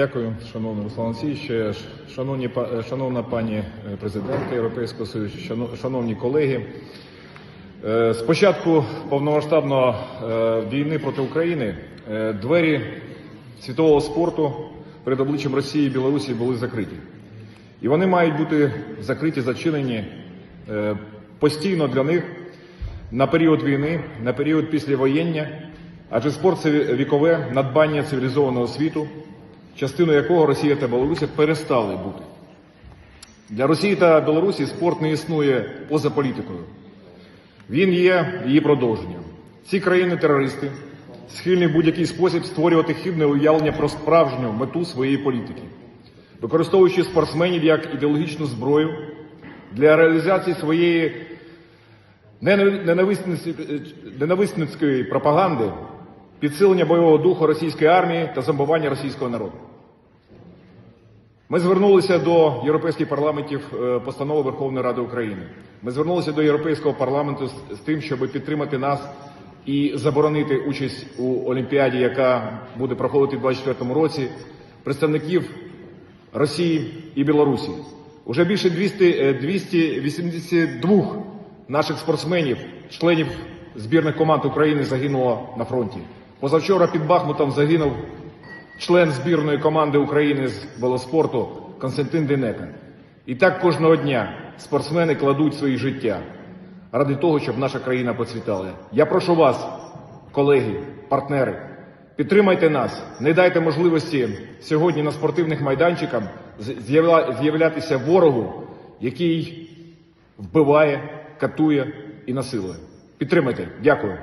Дякую, шановний Руслан Олексійович, шановні, шановна пані е, президентка Європейського Союзу, шановні колеги. Е, З початку повномасштабної е, війни проти України е, двері світового спорту перед обличчям Росії і Білорусі були закриті. І вони мають бути закриті, зачинені е, постійно для них на період війни, на період післявоєння, адже спорт це вікове надбання цивілізованого світу, частиною якого Росія та Білорусі перестали бути. Для Росії та Білорусі спорт не існує поза політикою. Він є її продовженням. Ці країни-терористи схильні в будь-який спосіб створювати хибне уявлення про справжню мету своєї політики, використовуючи спортсменів як ідеологічну зброю для реалізації своєї ненависницької пропаганди, підсилення бойового духу російської армії та зомбування російського народу. Ми звернулися до європейських парламентів е, постанови Верховної Ради України. Ми звернулися до Європейського парламенту з, тим, щоб підтримати нас і заборонити участь у Олімпіаді, яка буде проходити у 2024 році, представників Росії і Білорусі. Уже більше 200, е, 282 наших спортсменів, членів збірних команд України загинуло на фронті. Позавчора під Бахмутом загинув член збірної команди України з велоспорту Константин Денека. І так кожного дня спортсмени кладуть свої життя ради того, щоб наша країна процвітала. Я прошу вас, колеги, партнери, підтримайте нас, не дайте можливості сьогодні на спортивних майданчиках з'явля- з'являтися ворогу, який вбиває, катує і насилує. Підтримайте. Дякую.